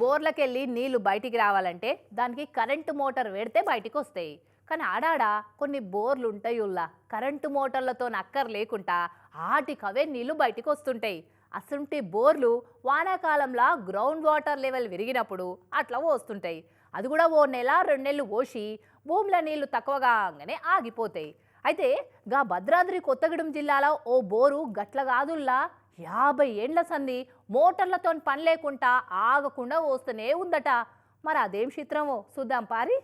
బోర్లకెళ్ళి నీళ్ళు బయటికి రావాలంటే దానికి కరెంటు మోటార్ పెడితే బయటికి వస్తాయి కానీ ఆడాడ కొన్ని బోర్లు ఉంటాయి ఉల్లా. కరెంటు మోటార్లతో నక్కర్ లేకుండా ఆటికవే నీళ్ళు బయటికి వస్తుంటాయి అసంటి బోర్లు వానాకాలంలో గ్రౌండ్ వాటర్ లెవెల్ విరిగినప్పుడు అట్లా వస్తుంటాయి. అది కూడా ఓ నెల రెండు నెలలు పోసి భూమిలో నీళ్ళు తక్కువగానే ఆగిపోతాయి. అయితే గా భద్రాద్రి కొత్తగూడెం జిల్లాలో ఓ బోరు గట్ల కాదుల్లా. యాభై ఏండ్ల సంధి మోటార్లతో పని లేకుండా ఆగకుండా వస్తూనే ఉందట. మరి అదేం చిత్రమో చూద్దాం పారి.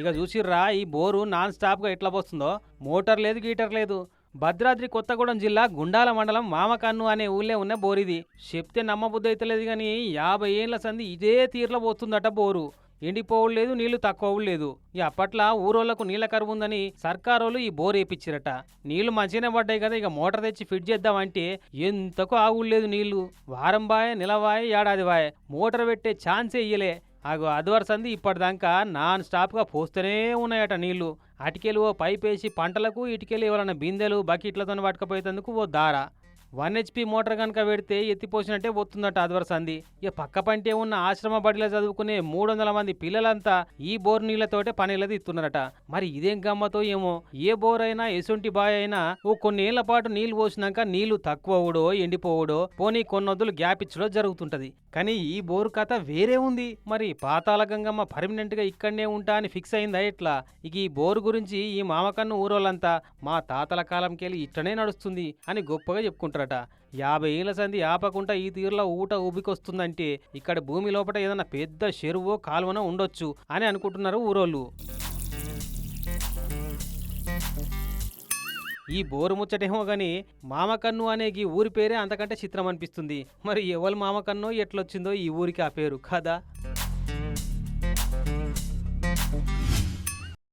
ఇక చూసిర్రా ఈ బోరు నాన్ స్టాప్గా ఎట్లా పోస్తుందో? మోటార్ లేదు గీటర్ లేదు. భద్రాద్రి కొత్తగూడెం జిల్లా గుండాల మండలం మామకన్ను అనే ఊళ్ళే ఉన్న బోరిది. చెప్తే నమ్మబుద్ధి అయితలేదు కానీ యాభై ఏళ్ళ సంది ఇదే తీరులో పోతుందట బోరు. ఎండిపోవు లేదు నీళ్ళు తక్కువ లేదు ఇక అప్పట్లో ఊరోళ్ళకు నీళ్ళ కరువు ఉందని సర్కారోళ్ళు ఈ బోర్ వేయించిరట నీళ్ళు మంచిగానే పడ్డాయి కదా ఇక మోటార్ తెచ్చి ఫిట్ చేద్దామంటే ఎంతకు ఆగుడు నీళ్ళు. వారం బాయ్ నెలవాయ్ ఏడాది బాయ్. మోటార్ పెట్టే ఛాన్సే ఇయ్యలే. అగో అదివరసంది ఇప్పటిదాకా నాన్ స్టాప్గా పోస్తూనే ఉన్నాయట నీళ్ళు. అటికెలు ఓ పైప్ వేసి పంటలకు ఇటుకెళ్ళి ఎవరైనా బిందెలు బకెట్లతో పట్టుకపోయేందుకు ఓ దార. వన్ హెచ్పి మోటార్ కనుక పెడితే ఎత్తిపోసినట్టే పోతుందట అదివరసంది ఇక పక్క పంటే ఉన్న ఆశ్రమ బడిలో చదువుకునే మూడు వందల మంది పిల్లలంతా ఈ బోర్ నీళ్ళతోటే పనిలది ఇస్తున్నారట మరి ఇదేం గమ్మతో ఏమో? ఏ బోర్ అయినా ఎసుంటి బాయ్ అయినా ఓ కొన్నేళ్ళ పాటు నీళ్ళు పోసినాక నీళ్ళు తక్కువ అవడో ఎండిపోవడో పోనీ కొన్నొద్దులు గ్యాప్ ఇచ్చడో జరుగుతుంటది. కానీ ఈ బోరు కథ వేరే ఉంది. మరి పాతాల గంగమ్మ పర్మనెంట్గా ఇక్కడనే ఉంటా అని ఫిక్స్ అయిందా ఎట్లా? ఇక ఈ బోరు గురించి ఈ మామకన్ను ఊరోళ్ళంతా మా తాతల కాలంకెళ్ళి ఇట్లనే నడుస్తుంది అని గొప్పగా చెప్పుకుంటారు చెప్పుకుంటారట యాభై ఏళ్ళ సంధి ఆపకుండా ఈ తీరులో ఊట ఊబికొస్తుందంటే ఇక్కడ భూమి లోపల ఏదైనా పెద్ద చెరువో కాలువనో ఉండొచ్చు అని అనుకుంటున్నారు ఊరోళ్ళు. ఈ బోరు ముచ్చటేమో గాని మామకన్ను అనే ఈ ఊరి పేరే అంతకంటే చిత్రం అనిపిస్తుంది మరి ఎవరు మామకన్నో ఎట్లొచ్చిందో ఈ ఊరికి ఆ పేరు కదా?